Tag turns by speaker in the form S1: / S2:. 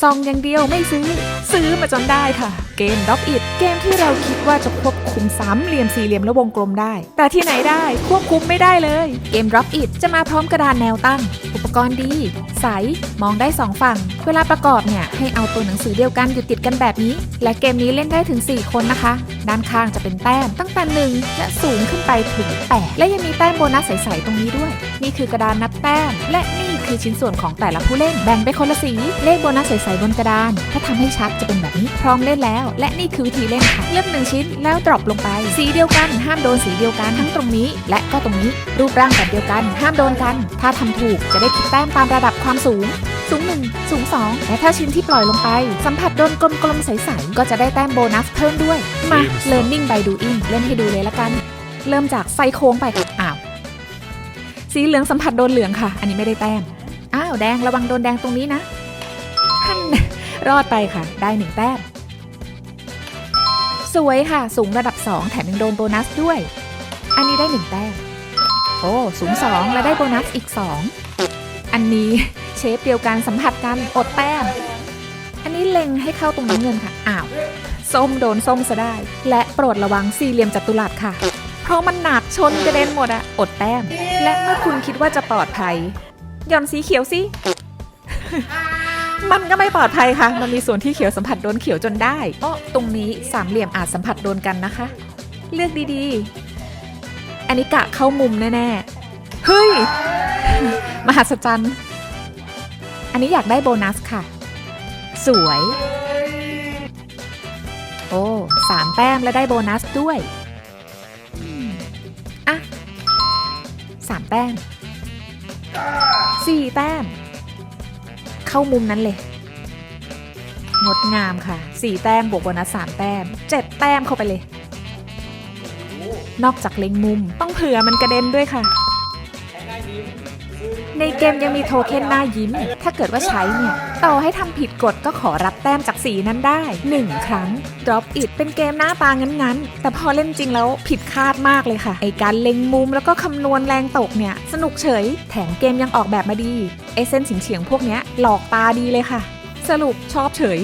S1: ซองอย่างเดียวไม่ซื้อ ซื้อมาจนได้ค่ะ เกม Drop It เกมที่เราคิดว่าจะควบคุมสามเหลี่ยมสี่เหลี่ยมและวงกลมได้ แต่ที่ไหนได้ควบคุมไม่ได้เลย เกม Drop It จะมาพร้อมกระดานแนวตั้ง อุปกรณ์ดี ใส มองได้สองฝั่ง เวลาประกอบเนี่ยให้เอาตัวหนังสือเดียวกันอยู่ติดกันแบบนี้ และเกมนี้เล่นได้ถึง 4 คนนะคะ ด้านข้างจะเป็นแต้มตั้งแต่1และสูงขึ้นไปถึง8และยังมีแต้มโบนัสใสๆตรงนี้ด้วย นี่คือกระดานนับแต้มและนี่ คือชิ้นส่วนของแต่ละผู้เล่นแบ่งไปคนละสี เลขโบนัสใสๆบนกระดาน ถ้าทำให้ชัดจะเป็นแบบนี้พร้อมเล่นแล้ว และนี่คือวิธีเล่นค่ะเลือกหนึ่งชิ้นแล้วดรอปลงไป สีเดียวกันห้ามโดนสีเดียวกันทั้งตรงนี้ และก็ตรงนี้รูปร่างแบบเดียวกัน ห้ามโดนกัน ถ้าทำถูกจะได้คิดแต้มตามระดับความสูงสูง 1 สูง 2 และถ้าชิ้นที่ปล่อยลงไป สัมผัสโดนกลมๆใสๆก็จะได้แต้มโบนัสเพิ่มด้วย มา learning by doing เล่นให้ดูเลยละกัน เริ่มจากไซโค้งไปค่ะอ้าว สีเหลืองสัมผัสโดนเหลืองค่ะ อันนี้ไม่ได้แต้ม อ้าวแดงระวังโดนแดงตรงนี้นะฮันรอดไปค่ะ ได้หนึ่งแต้ม สวยค่ะ สูงระดับ 2 แถมยังโดนโบนัสด้วย อันนี้ได้หนึ่งแต้ม โอ้สูง 2 และได้โบนัสอีก 2 อันนี้เชฟเดียวกันสัมผัสกันอดแต้ม อันนี้เล็งให้เข้าตรงน้ำเงินค่ะ อ้าว ส้มโดนส้มซะได้ และโปรดระวังสี่เหลี่ยมจัตุรัสค่ะ เพราะมันหนักชนกระเด็นหมดอะอดแต้ม และเมื่อคุณคิดว่าจะปลอดภัยหย่อนสีเขียวสิ มันก็ไม่ปลอดภัยค่ะ มันมีส่วนที่เขียวสัมผัสโดนเขียวจนได้โอ้ตรงนี้สามเหลี่ยมอาจสัมผัสโดนกันนะคะ เลือกดีๆ อันนี้กะเข้ามุมแน่ๆ เฮ้ย มหัศจรรย์ อันนี้อยากได้โบนัสค่ะ สวย โอ้สามแต้มและได้โบนัสด้วย 3 แต้ม 4 แต้ม เข้ามุมนั้นเลย งดงามค่ะ 4 แต้มบวกโบนัส3แต้ม 7 แต้มเข้าไปเลย นอกจากเล็งมุมต้องเผื่อมันกระเด็นด้วยค่ะ ในเกมยังมีโทเค็นหน้ายิ้ม ถ้าเกิดว่าใช้เนี่ย ต่อให้ทำผิดกฎก็ขอรับแต้มจากสีนั้นได้ 1 ครั้ง Drop It เป็นเกมหน้าตางั้นๆ แต่พอเล่นจริงแล้วผิดคาดมากเลยค่ะ ไอการเล็งมุมแล้วก็คำนวณแรงตกเนี่ย สนุกเฉย แถมเกมยังออกแบบมาดี ไอเส้นสิงเฉียงๆพวกเนี้ยหลอกตาดีเลยค่ะ สรุปชอบเฉย